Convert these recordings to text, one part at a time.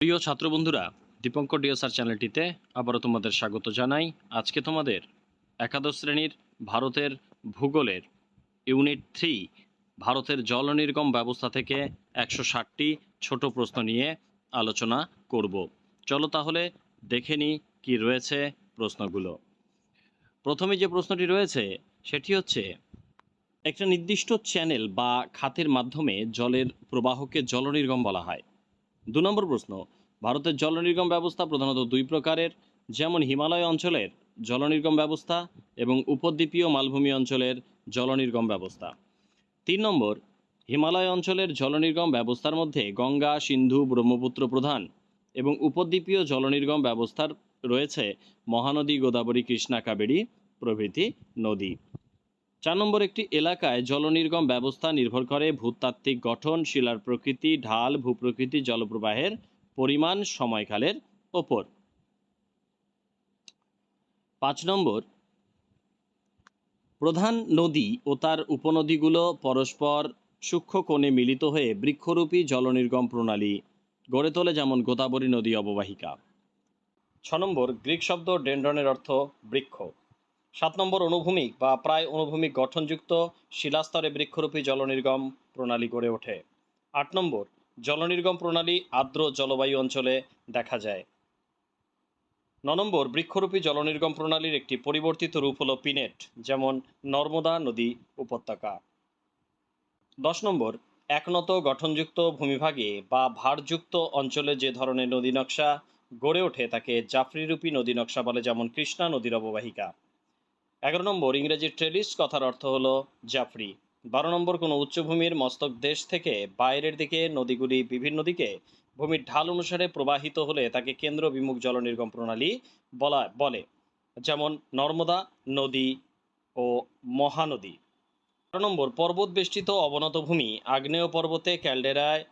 প্রিয় ছাত্র বন্ধুরা দীপঙ্কর ডিওসার চ্যানেলটিতে আবারও তোমাদের স্বাগত জানাই। আজকে তোমাদের একাদশ শ্রেণির ভারতের ভূগোলের ইউনিট থ্রি, ভারতের জল নির্গম ব্যবস্থা থেকে একশো ষাটটি ছোট প্রশ্ন নিয়ে আলোচনা করব। চলো তাহলে দেখে নিই কী রয়েছে প্রশ্নগুলো। প্রথমে যে প্রশ্নটি রয়েছে, সেটি হচ্ছে, একটা নির্দিষ্ট চ্যানেল বা খাতের মাধ্যমে জলের প্রবাহকে জলনির্গম বলা হয়। দু নম্বর প্রশ্ন, ভারতের জলনির্গম ব্যবস্থা প্রধানত দুই প্রকারের, যেমন হিমালয় অঞ্চলের জলনির্গম ব্যবস্থা এবং উপদ্বীপীয় মালভূমি অঞ্চলের জলনির্গম ব্যবস্থা। তিন নম্বর, হিমালয় অঞ্চলের জলনির্গম ব্যবস্থার মধ্যে গঙ্গা, সিন্ধু, ব্রহ্মপুত্র প্রধান এবং উপদ্বীপীয় জলনির্গম ব্যবস্থার রয়েছে মহানদী গোদাবরী কৃষ্ণা কাবেরী প্রভৃতি নদী। চার নম্বর একটি এলাকায় জলনির্গম ব্যবস্থা নির্ভর করে ভূতাত্ত্বিক গঠন, শিলার প্রকৃতি, ঢাল, ভূপ্রকৃতি, জলপ্রবাহের পরিমাণ, সময়কালের ওপর। পাঁচ নম্বর, প্রধান নদী ও তার উপনদীগুলো পরস্পর সূক্ষ্ম কোণে মিলিত হয়ে বৃক্ষরূপী জলনির্গম প্রণালী গড়ে তোলে যেমন গোদাবরী নদী অববাহিকা। ছ নম্বর, গ্রিক শব্দ ডেন্ড্রনের অর্থ বৃক্ষ। সাত নম্বর অনুভূমিক বা প্রায় অনুভূমিক গঠনযুক্ত শিলাস্তরে বৃক্ষরূপী জলনির্গম প্রণালী গড়ে ওঠে। আট নম্বর, জলনির্গম প্রণালী আর্দ্র জলবায়ু অঞ্চলে দেখা যায়। ন নম্বর, বৃক্ষরূপী জলনির্গম প্রণালীর একটি পরিবর্তিত রূপ হল পিনেট, যেমন নর্মদা নদী উপত্যকা। দশ নম্বর, একনত গঠনযুক্ত ভূমিভাগে বা ভারযুক্ত অঞ্চলে যে ধরনের নদী নকশা গড়ে ওঠে তাকে জাফরিরূপী নদী নকশা বলে, যেমন কৃষ্ণা নদীর অববাহিকা। এগারো নম্বর ইংরেজি ট্রেলিস কথার অর্থ হল জাফরি। বারো নম্বর কোনো উচ্চভূমির মস্তক দেশ থেকে বাইরের দিকে, নদীগুলি বিভিন্ন দিকে, ভূমির ঢাল অনুসারে প্রবাহিত হলে তাকে কেন্দ্র বিমুখ জল নির্গম প্রণালী বলা বলে, যেমন নর্মদা নদী ও মহানদী। বারো নম্বর পর্বত বেষ্টিত অবনত ভূমি, আগ্নেয় পর্বতে ক্যালডেরায়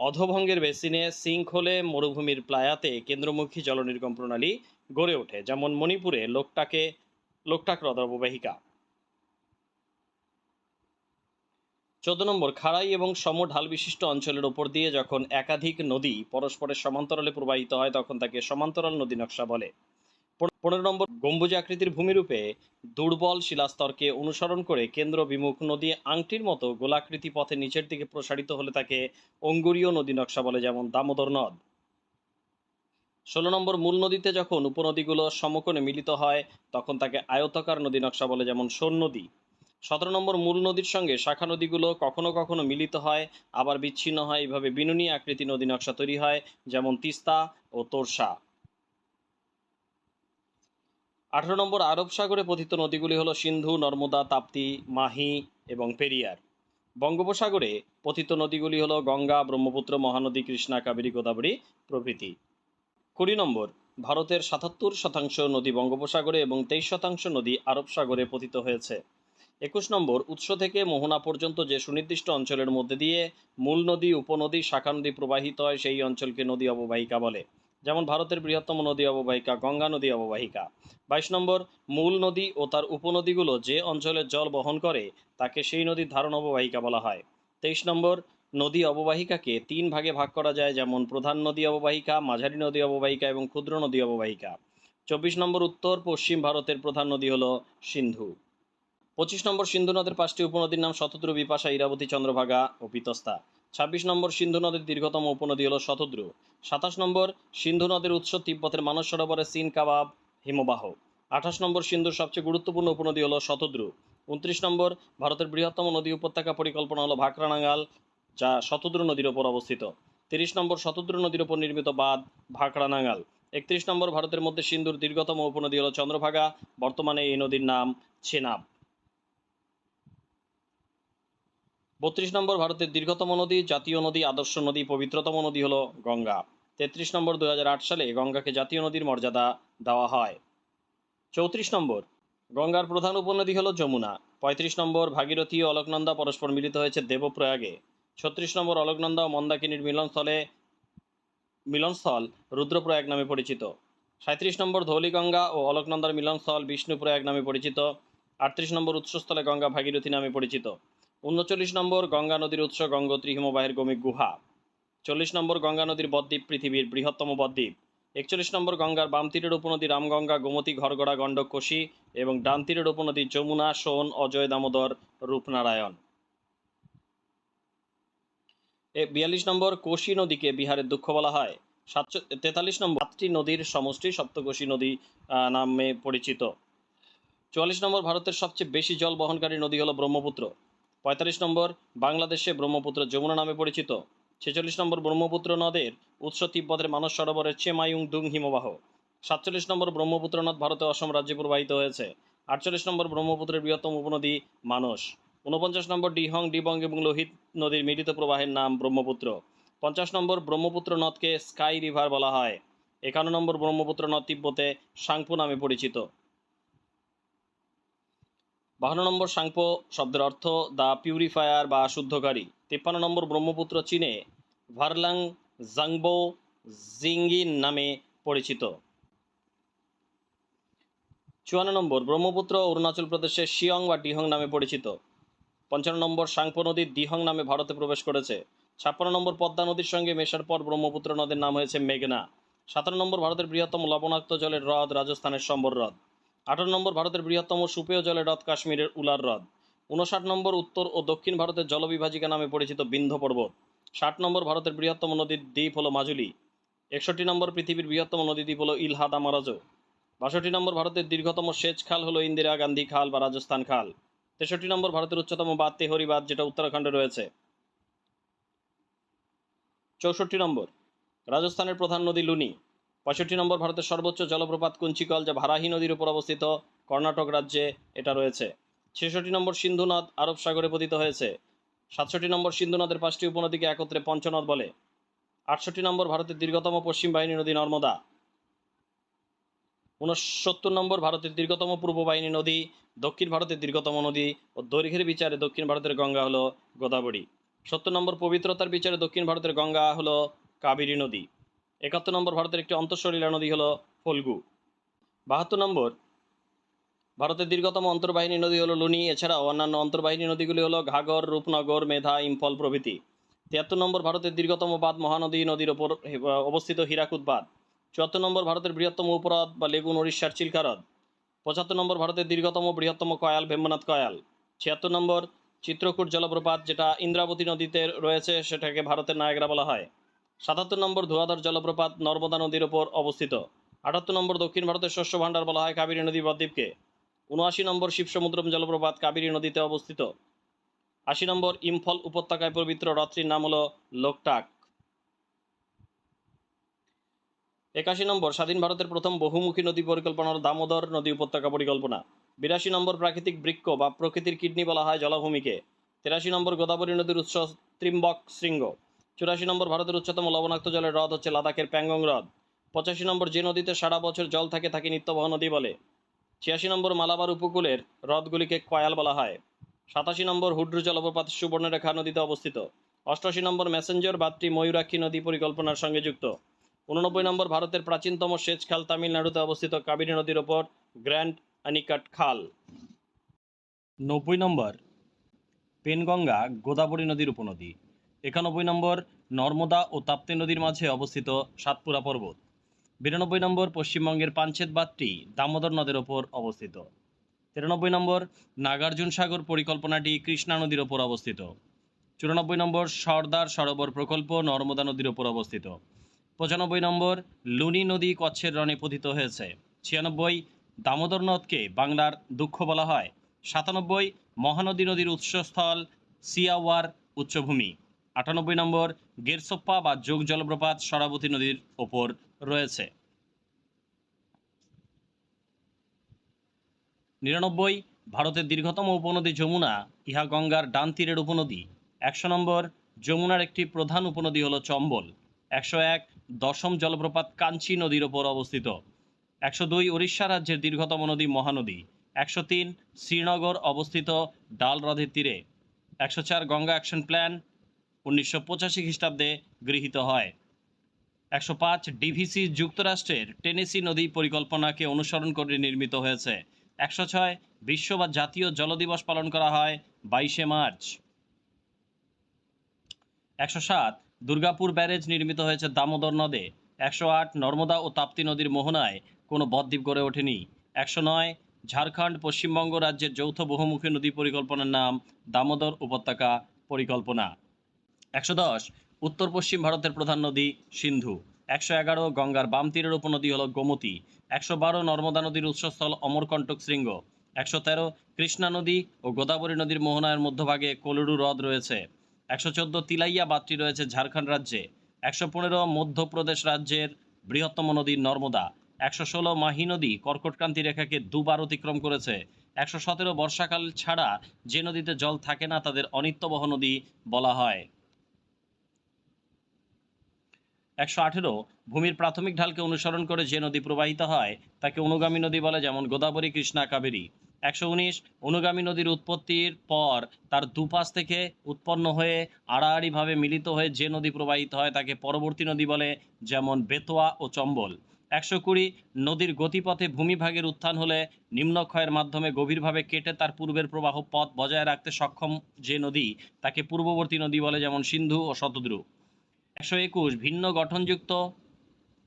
অধভঙ্গের বেসিনে সিঙ্কহোলে মরুভূমির প্লায়াতে কেন্দ্রমুখী জল নির্গম প্রণালী গড়ে ওঠে, যেমন মণিপুরে লোকটাকে লোকটাক হ্রদ চোদ্দ নম্বর, খাড়াই এবং সম ঢাল বিশিষ্ট অঞ্চলের ওপর দিয়ে যখন একাধিক নদী পরস্পরের সমান্তরালে প্রবাহিত হয়, তখন তাকে সমান্তরাল নদী নকশা বলে। পনেরো নম্বর, গম্বুজ আকৃতির ভূমিরূপে দুর্বল শিলাস্তরকে অনুসরণ করে কেন্দ্র বিমুখ নদী আংটির মতো গোলাকৃতি পথে নিচের দিকে প্রসারিত হলে তাকে অঙ্গুরীয় নদী নকশা বলে, যেমন দামোদর নদ। ষোলো নম্বর মূল নদীতে যখন উপনদীগুলো সমকোণে মিলিত হয়, তখন তাকে আয়তাকার নদী নকশা বলে যেমন সোন নদী। সতেরো নম্বর মূল নদীর সঙ্গে শাখা নদীগুলো কখনো কখনো মিলিত হয়, আবার বিচ্ছিন্ন হয়। এইভাবে বিনুনি আকৃতি নদী নকশা তৈরি হয়, যেমন তিস্তা ও তোরসা। আঠারো নম্বর আরব সাগরে পতিত নদীগুলি হলো সিন্ধু, নর্মদা, তাপ্তি, মাহি এবং পেরিয়ার। বঙ্গোপসাগরে পতিত নদীগুলি হলো গঙ্গা, ব্রহ্মপুত্র, মহানদী, কৃষ্ণা, কাবেরী, গোদাবরী প্রভৃতি। কুড়ি নম্বর, ভারতের সাতাত্তর শতাংশ নদী বঙ্গোপসাগরে এবং তেইশ শতাংশ নদী আরব সাগরে পতিত হয়েছে। একুশ নম্বর, উৎস থেকে মোহনা পর্যন্ত যে সুনির্দিষ্ট অঞ্চলের মধ্যে দিয়ে মূল নদী, উপনদী শাখা নদী প্রবাহিত হয়, সেই অঞ্চলকে নদী অববাহিকা বলে। যেমন ভারতের বৃহত্তম নদী অববাহিকা, গঙ্গা নদী অববাহিকা। বাইশ নম্বর, মূল নদী ও তার উপনদীগুলো যে অঞ্চলের জল বহন করে, তাকে সেই নদীর ধারণ অববাহিকা বলা হয়। তেইশ নম্বর নদী অববাহিকাকে তিন ভাগে ভাগ করা যায়, যেমন প্রধান নদী অববাহিকা, মাঝারি নদী অববাহিকা এবং ক্ষুদ্র নদী অববাহিকা। চব্বিশ নম্বর উত্তর, পশ্চিম ভারতের প্রধান নদী হল সিন্ধু। পঁচিশ নম্বর সিন্ধু নদের পাঁচটি উপনদীর নাম শতদ্রু, বিপাশা, ইরাবতী, চন্দ্রভাগা ও পিতস্তা ছাব্বিশ নম্বর সিন্ধু নদীর দীর্ঘতম উপনদী হল শতদ্রু। সাতাশ নম্বর সিন্ধু নদের উৎস তিব্বতের মানস সরোবরে সিন, কাবাব, হিমবাহ। আঠাশ নম্বর সিন্ধুর সবচেয়ে গুরুত্বপূর্ণ উপনদী হল শতদ্রু। উনত্রিশ নম্বর ভারতের বৃহত্তম নদী উপত্যকা পরিকল্পনা হল ভাকরানাঙ্গাল। যা শতদ্রু নদীর ওপর অবস্থিত। তিরিশ নম্বর শতদ্রু নদীর ওপর নির্মিত বাঁধ ভাকড়া নাঙ্গাল। একত্রিশ নম্বর ভারতের মধ্যে সিন্ধুর দীর্ঘতম উপনদী হল চন্দ্রভাগা। বর্তমানে এই নদীর নাম চেনাব। বত্রিশ নম্বর ভারতের দীর্ঘতম নদী, জাতীয় নদী, আদর্শ নদী, পবিত্রতম নদী হল গঙ্গা। তেত্রিশ নম্বর দুই হাজার আট সালে গঙ্গাকে জাতীয় নদীর মর্যাদা দেওয়া হয়। চৌত্রিশ নম্বর, গঙ্গার প্রধান উপনদী হল যমুনা। পঁয়ত্রিশ নম্বর, ভাগীরথী অলকনন্দা পরস্পর মিলিত হয়েছে দেবপ্রয়াগে। ছত্রিশ নম্বর অলকনন্দা ও মন্দাকিনীর মিলনস্থলে, মিলনস্থল রুদ্রপ্রয়াগ নামে পরিচিত। সাঁত্রিশ নম্বর ধৌলিগঙ্গা ও অলকনন্দার মিলনস্থল বিষ্ণুপ্রয়াগ নামে পরিচিত। আটত্রিশ নম্বর উৎসস্থলে গঙ্গা ভাগীরথী নামে পরিচিত। উনচল্লিশ নম্বর গঙ্গা নদীর উৎস গঙ্গোত্রী হিমবাহের গমিক গুহা। চল্লিশ নম্বর গঙ্গা নদীর বদ্বীপ পৃথিবীর বৃহত্তম বদ্বীপ। একচল্লিশ নম্বর গঙ্গার বাম তীরের উপনদী রামগঙ্গা, গোমতী, ঘরগড়া গণ্ডক কোশি এবং ডান তীরের উপনদী যমুনা, সোন, অজয়, দামোদর, রূপনারায়ণ। বিয়াল্লিশ নম্বর কোশি নদীকে বিহারের দুঃখ বলা হয়। সাতশো, তেতাল্লিশ নম্বর সাতটি নদীর সমষ্টি সপ্তকোশী নদী নামে পরিচিত। চুয়াল্লিশ নম্বর ভারতের সবচেয়ে বেশি জল বহনকারী নদী হলো ব্রহ্মপুত্র। পঁয়তাল্লিশ নম্বর বাংলাদেশে ব্রহ্মপুত্র যমুনা নামে পরিচিত। ছেচল্লিশ নম্বর ব্রহ্মপুত্র নদের উৎস তিব্বতের মানস সরোবরের চেমায়ুং দুং হিমবাহ। সাতচল্লিশ নম্বর ব্রহ্মপুত্র নদ ভারতে অসম রাজ্যে প্রবাহিত হয়েছে। আটচল্লিশ নম্বর ব্রহ্মপুত্রের বৃহত্তম উপনদী মানস। ঊনপঞ্চাশ নম্বর ডিহং, ডিবং এবং লোহিত নদীর মিলিত প্রবাহের নাম ব্রহ্মপুত্র। পঞ্চাশ নম্বর ব্রহ্মপুত্র নদকে স্কাই রিভার বলা হয়। একান্ন নম্বর ব্রহ্মপুত্র নদ তিব্বতে সাংপু নামে পরিচিত। বাহান্ন নম্বর সাংপো শব্দের অর্থ দ্য পিউরিফায়ার বা শুদ্ধকারী। তিপ্পান্ন নম্বর ব্রহ্মপুত্র চীনে ভারলাং জাংবো জিঙ্গিন নামে পরিচিত। চুয়ান্ন নম্বর ব্রহ্মপুত্র অরুণাচল প্রদেশের শিয়ং বা ডিহং নামে পরিচিত। পঞ্চান্ন নম্বর সাংপো নদী দিহং নামে ভারতে প্রবেশ করেছে। ছাপ্পান্ন নম্বর পদ্মা নদীর সঙ্গে মেশার পর ব্রহ্মপুত্র নদীর নাম হয়েছে মেঘনা। সাতান্ন নম্বর ভারতের বৃহত্তম লবণাক্ত জলের হ্রদ রাজস্থানের সম্বর হ্রদ। আঠারো নম্বর ভারতের বৃহত্তম সুপেয় জলের হ্রদ কাশ্মীরের উলার হ্রদ। উনষাট নম্বর উত্তর ও দক্ষিণ ভারতের জলবিভাজিকা নামে পরিচিত বিন্ধ পর্বত। ষাট নম্বর ভারতের বৃহত্তম নদীর দ্বীপ হলো মাজুলি। একষট্টি নম্বর পৃথিবীর বৃহত্তম নদী দ্বীপ হলো ইলহাদা মারাজো বাষট্টি নম্বর ভারতের দীর্ঘতম সেচ খাল হলো ইন্দিরা গান্ধী খাল বা রাজস্থান খাল। তেষট্টি নম্বর ভারতের উচ্চতম বাদ তেহরি বাঁধ যেটা উত্তরাখণ্ডে রয়েছে। চৌষট্টি নম্বর, রাজস্থানের প্রধান নদী লুনি। পঁয়ষট্টি নম্বর ভারতের সর্বোচ্চ জলপ্রপাত কুঞ্চিকল, যা ভারাহি নদীর উপর অবস্থিত কর্ণাটক রাজ্যে এটা রয়েছে। ছেষট্টি নম্বর সিন্ধু নদ আরব সাগরে পতিত হয়েছে। সাতষট্টি নম্বর সিন্ধু নদের পাঁচটি উপনদীকে একত্রে পঞ্চনদ বলে। আটষট্টি নম্বর ভারতের দীর্ঘতম পশ্চিম বাহিনী নদী নর্মদা। উনসত্তর নম্বর ভারতের দীর্ঘতম পূর্ব বাহিনী নদী, দক্ষিণ ভারতের দীর্ঘতম নদী ও দৈর্ঘ্যের বিচারে দক্ষিণ ভারতের গঙ্গা হলো গোদাবরী। সত্তর নম্বর পবিত্রতার বিচারে দক্ষিণ ভারতের গঙ্গা হলো কাবেরী নদী। একাত্তর নম্বর ভারতের একটি অন্তঃসলীলা নদী হলো ফল্গু। বাহাত্তর নম্বর ভারতের দীর্ঘতম অন্তর্বাহিনী নদী হলো লুনি, এছাড়াও অন্যান্য অন্তর্বাহিনী নদীগুলি হলো ঘাগর, রূপনগর, মেধা, ইম্ফল প্রভৃতি। তিয়াত্তর নম্বর ভারতের দীর্ঘতম বাঁধ মহানদী নদীর ওপর অবস্থিত হীরাকুদ বাঁধ। চুয়াত্তর নম্বর ভারতের বৃহত্তম উপহ্রদ বা লেগুন উড়িষ্যার চিল্কা হ্রদ পঁচাত্তর নম্বর ভারতের দীর্ঘতম, বৃহত্তম কয়াল ভেম্বনাথ কয়াল। ছিয়াত্তর নম্বর চিত্রকূট জলপ্রপাত যেটা ইন্দ্রাবতী নদীতে রয়েছে, সেটাকে ভারতের নায়গ্রা বলা হয়। সাতাত্তর নম্বর ধোয়াধর জলপ্রপাত নর্মদা নদীর ওপর অবস্থিত। আটাত্তর নম্বর দক্ষিণ ভারতের শস্য ভাণ্ডার বলা হয় কাবেরী নদী বদ্বীপকে উনআশি নম্বর শিবসমুদ্রম জলপ্রপাত কাবেরী নদীতে অবস্থিত। আশি নম্বর ইম্ফল উপত্যকায় পবিত্র হ্রদটির নাম হলো লোকটাক। একাশি নম্বর, স্বাধীন ভারতের প্রথম বহুমুখী নদী পরিকল্পনা হলো দামোদর নদী উপত্যকা পরিকল্পনা। বিরাশি নম্বর, প্রাকৃতিক বৃক্ষ বা প্রকৃতির কিডনি বলা হয় জলাভূমিকে। তেরাশি নম্বর, গোদাবরী নদীর উৎস ত্রিম্বক শৃঙ্গ। চুরাশি নম্বর, ভারতের উচ্চতম লবণাক্ত জলের হ্রদ হচ্ছে লাদাখের প্যাংগং হ্রদ। পঁচাশি নম্বর, যে নদীতে সারা বছর জল থাকে তাকে নিত্যবহ নদী বলে। ছিয়াশি নম্বর, মালাবার উপকূলের হ্রদগুলিকে কয়াল বলা হয়। সাতাশি নম্বর, হুড্রু জলপ্রপাত সুবর্ণরেখা নদীতে অবস্থিত। অষ্টাশি নম্বর ম্যাসেঞ্জার বাদটি ময়ূরাক্ষী নদী পরিকল্পনার সঙ্গে যুক্ত। উননব্বই নম্বর ভারতের প্রাচীনতম সেচ খাল তামিলনাড়ুতে অবস্থিত কাবেরী নদীর ওপর গ্র্যান্ড আনিকাট খাল। নব্বই নম্বর, পেনগঙ্গা গোদাবরী নদীর উপনদী। একানব্বই নম্বর, নর্মদা ও তাপ্তি নদীর মাঝে অবস্থিত সাতপুরা পর্বত। বিরানব্বই নম্বর, পশ্চিমবঙ্গের পাঞ্চেত বাঁধটি দামোদর নদের ওপর অবস্থিত। তিরানব্বই নম্বর, নাগার্জুন সাগর পরিকল্পনাটি কৃষ্ণা নদীর ওপর অবস্থিত। চুরানব্বই নম্বর, সর্দার সরোবর প্রকল্প নর্মদা নদীর ওপর অবস্থিত। পঁচানব্বই নম্বর লুনি নদী কচ্ছের রণে পতিত হয়েছে। ছিয়ানব্বই দামোদর নদকে বাংলার দুঃখ বলা হয়। সাতানব্বই মহানদী নদীর উৎসস্থল সিয়াওয়ার উচ্চভূমি। আটানব্বই নম্বর গেরসোপ্পা বা যোগ জলপ্রপাত সরাবতী নদীর ওপর রয়েছে। নিরানব্বই ভারতের দীর্ঘতম উপনদী যমুনা, ইহা গঙ্গার ডান তীরের উপনদী। একশো নম্বর যমুনার একটি প্রধান উপনদী হল চম্বল। একশো এক দশম জলপ্রপাত কাঞ্চি নদীর ওপর অবস্থিত। একশো দুই উড়িষ্যা রাজ্যের দীর্ঘতম নদী মহানদী। একশো তিন শ্রীনগর অবস্থিত ডাল হ্রদের তীরে। একশো চার গঙ্গা অ্যাকশন প্ল্যান উনিশশো পঁচাশি খ্রিস্টাব্দে গৃহীত হয়। একশো পাঁচ ডিভিসি যুক্তরাষ্ট্রের টেনেসি নদী পরিকল্পনাকে অনুসরণ করে নির্মিত হয়েছে। একশো ছয় বিশ্ব বা জাতীয় জল দিবস পালন করা হয় বাইশে মার্চ। একশো সাত দুর্গাপুর ব্যারেজ নির্মিত হয়েছে দামোদর নদে। একশো আট নর্মদা ও তাপ্তি নদীর মোহনায় কোনো বদ্বীপ গড়ে ওঠেনি। একশো নয় ঝাড়খণ্ড পশ্চিমবঙ্গ রাজ্যের যৌথ বহুমুখী নদী পরিকল্পনার নাম দামোদর উপত্যকা পরিকল্পনা। একশো দশ উত্তর পশ্চিম ভারতের প্রধান নদী সিন্ধু। একশো এগারো গঙ্গার বাম তীরের উপনদী হল গোমতী। একশো বারো নর্মদা নদীর উৎসস্থল অমরকণ্টক শৃঙ্গ। একশো তেরো কৃষ্ণা নদী ও গোদাবরী নদীর মোহনার মধ্যভাগে কোলুরু হ্রদ রয়েছে। একশো চোদ্দ তিলাইয়া বাঁধটি রয়েছে ঝাড়খণ্ড রাজ্যে, একশো পনেরো মধ্যপ্রদেশ রাজ্যের বৃহত্তম নদী নর্মদা, একশো ষোলো মাহি নদী কর্কটক্রান্তি রেখাকে দুবার অতিক্রম করেছে, একশো সতেরো বর্ষাকাল ছাড়া যে নদীতে জল থাকে না তাদের অনিত্যবহ নদী বলা হয়। একশো আঠেরো ভূমির প্রাথমিক ঢালকে অনুসরণ করে যে নদী প্রবাহিত হয় তাকে অনুগামী নদী বলে যেমন গোদাবরী, কৃষ্ণা, কাবেরী। একশো উনিশ অনুগামী নদীর উৎপত্তির পর তার দুপাশ থেকে উৎপন্ন হয়ে আড়াআড়িভাবে মিলিত হয়ে যে নদী প্রবাহিত হয় তাকে পরবর্তী নদী বলে যেমন বেতোয়া ও চম্বল। একশো কুড়ি নদীর গতিপথে ভূমিভাগের উত্থান হলে নিম্নক্ষয়ের মাধ্যমে গভীরভাবে কেটে তার পূর্বের প্রবাহ পথ বজায় রাখতে সক্ষম যে নদী তাকে পূর্ববর্তী নদী বলে যেমন সিন্ধু ও শতদ্রু। একশো একুশ ভিন্ন গঠনযুক্ত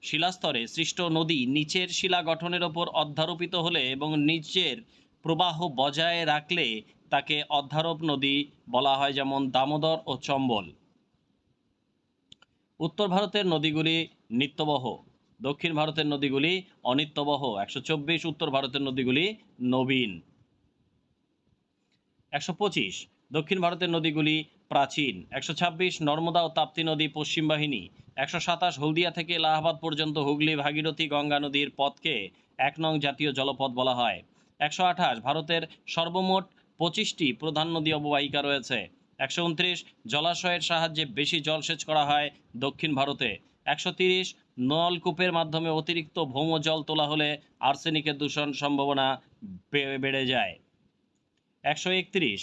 শিলাস্তরে সৃষ্ট নদী নিচের শিলা গঠনের ওপর অধ্যারোপিত হলে এবং নিচের প্রবাহ বজায় রাখলে তাকে অধ্যারোপ নদী বলা হয়, যেমন দামোদর ও চম্বল। উত্তর ভারতের নদীগুলি নিত্যবহ, দক্ষিণ ভারতের নদীগুলি অনিত্যবহ, একশো চব্বিশ উত্তর ভারতের নদীগুলি নবীন। একশো পঁচিশ দক্ষিণ ভারতের নদীগুলি প্রাচীন। একশো ছাব্বিশ নর্মদা ও তাপ্তি নদী পশ্চিম বাহিনী। একশো সাতাশ হলদিয়া থেকে এলাহাবাদ পর্যন্ত হুগলি, ভাগীরথী গঙ্গা নদীর পথকে এক নং জাতীয় জলপথ বলা হয়। একশো আঠাশ, ভারতের সর্বমোট পঁচিশটি প্রধান নদী অববাহিকা রয়েছে। একশো উনত্রিশ, জলাশয়ের সাহায্যে বেশি জলসেচ করা হয় দক্ষিণ ভারতে। একশো তিরিশ, নলকূপের মাধ্যমে অতিরিক্ত ভৌম জল তোলা হলে আর্সেনিকের দূষণ সম্ভাবনা বেড়ে যায়। একশো একত্রিশ,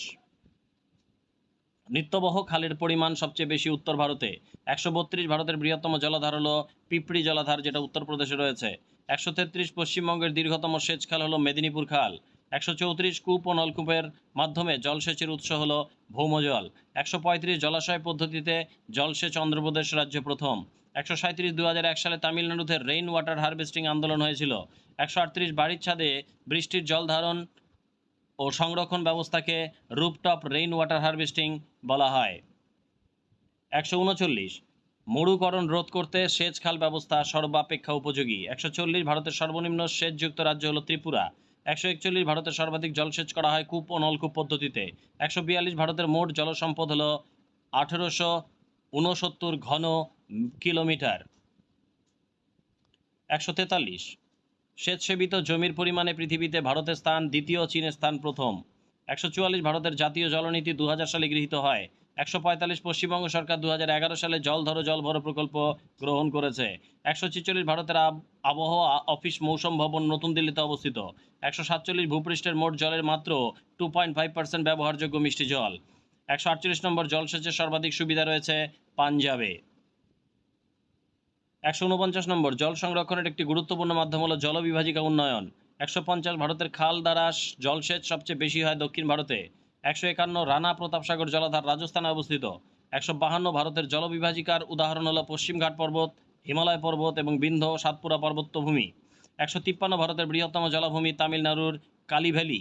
নিত্যবহ খালের পরিমাণ সবচেয়ে বেশি উত্তর ভারতে। একশো বত্রিশ, ভারতের বৃহত্তম জলাধার হলো পিপড়ি জলাধার, যেটা উত্তরপ্রদেশে রয়েছে। একশো তেত্রিশ পশ্চিমবঙ্গের দীর্ঘতম সেচ খাল হলো মেদিনীপুর খাল। একশো চৌত্রিশ কূপ ও নলকূপের মাধ্যমে জলসেচের উৎস হলো ভৌমজল। একশো পঁয়ত্রিশ জলাশয় পদ্ধতিতে জলসেচ অন্ধ্রপ্রদেশ রাজ্য প্রথম। একশো সাঁত্রিশ দু হাজার এক সালে তামিলনাড়ুতে রেইন ওয়াটার হারভেস্টিং আন্দোলন হয়েছিল। একশো আটত্রিশ বাড়ির ছাদে বৃষ্টির জল ধারণ ও সংরক্ষণ ব্যবস্থাকে রুপটপ রেইন ওয়াটার হারভেস্টিং বলা হয়। একশো উনচল্লিশ মরুকরণ রোধ করতে সেচ খাল ব্যবস্থা সর্বাপেক্ষা উপযোগী। একশো চল্লিশ ভারতের সর্বনিম্ন সেচযুক্ত রাজ্য হলো ত্রিপুরা। একশো একচল্লিশ ভারতের সর্বাধিক জলসেচ করা হয় কূপ ও নলকূপ পদ্ধতিতে। একশো বিয়াল্লিশ ভারতের মোট জলসম্পদ হলো আঠেরোশো ঊনসত্তর ঘন কিলোমিটার। একশো তেতাল্লিশ সেচসেবিত জমির পরিমাণে পৃথিবীতে ভারতের স্থান দ্বিতীয়, চীনের স্থান প্রথম। একশো চুয়াল্লিশ ভারতের জাতীয় জলনীতি দু হাজার সালে গৃহীত হয়। একশো পঁয়তাল্লিশ পশ্চিমবঙ্গ সরকার দু হাজার এগারো সালে জল ধরো, জল ভরো প্রকল্প গ্রহণ করেছে। একশো ছেচল্লিশ ভারতের আবহাওয়া অফিস মৌসুম ভবন নতুন দিল্লিতে অবস্থিত। একশো সাতচল্লিশ ভূপৃষ্ঠের মোট জলের মাত্র টু পয়েন্ট ফাইভ পার্সেন্ট ব্যবহারযোগ্য মিষ্টি জল। একশো আটচল্লিশ নম্বর জলসেচের সর্বাধিক সুবিধা রয়েছে পাঞ্জাবে। একশো উনপঞ্চাশ নম্বর জল সংরক্ষণের একটি গুরুত্বপূর্ণ মাধ্যম হলো জলবিভাজিকা উন্নয়ন। একশো পঞ্চাশ ভারতের খাল দ্বারা জলসেচ সবচেয়ে বেশি হয় দক্ষিণ ভারতে। একশো একান্ন রানা প্রতাপসাগর জলাধার রাজস্থানে অবস্থিত। একশো বাহান্ন ভারতের জলবিভাজিকার উদাহরণ হলো পশ্চিমঘাট পর্বত, হিমালয় পর্বত এবং বিন্ধ সাতপুরা পর্বতভূমি। একশো তিপ্পান্ন ভারতের বৃহত্তম জলাভূমি তামিলনাড়ুর কালী ভ্যালি।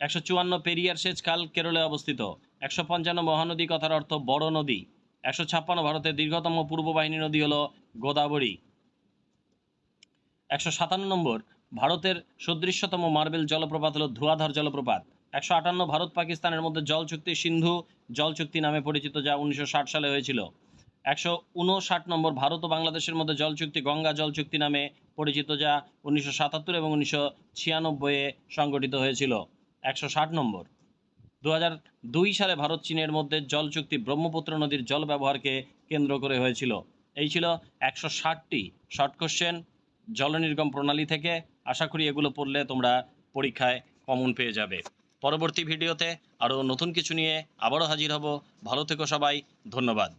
একশো চুয়ান্ন পেরিয়ার সেচ খাল কেরলে অবস্থিত। একশো পঞ্চান্ন মহানদী কথার অর্থ বড় নদী। একশো ছাপ্পান্ন ভারতের দীর্ঘতম পূর্ব বাহিনী নদী হলো গোদাবরী। একশো সাতান্ন নম্বর, ভারতের সদৃশ্যতম মার্বেল জলপ্রপাত হলো ধোঁয়াধার জলপ্রপাত। একশো আটান্ন ভারত পাকিস্তানের মধ্যে জল চুক্তি সিন্ধু জল চুক্তি নামে পরিচিত, যা উনিশশো ষাট সালে হয়েছিল। একশো উনষাট নম্বর ভারত ও বাংলাদেশের মধ্যে জল চুক্তি গঙ্গা জল চুক্তি নামে পরিচিত, যা উনিশশো সাতাত্তর এবং উনিশশো ছিয়ানব্বইয়ে সংগঠিত হয়েছিল। একশো ষাট নম্বর। দু দুই সালে ভারত চীনের মধ্যে জল চুক্তি ব্রহ্মপুত্র নদীর জল ব্যবহারকে কেন্দ্র করে হয়েছিল। এই ছিল একশো ষাটটি শর্ট কোশ্চেন। জল নির্গম প্রণালী থেকে আশা করি এগুলো পড়লে তোমরা পরীক্ষায় কমন পেয়ে যাবে। পরবর্তী ভিডিওতে আরও নতুন কিছু নিয়ে আবারও হাজির হব। ভালো থেকো সবাই ধন্যবাদ।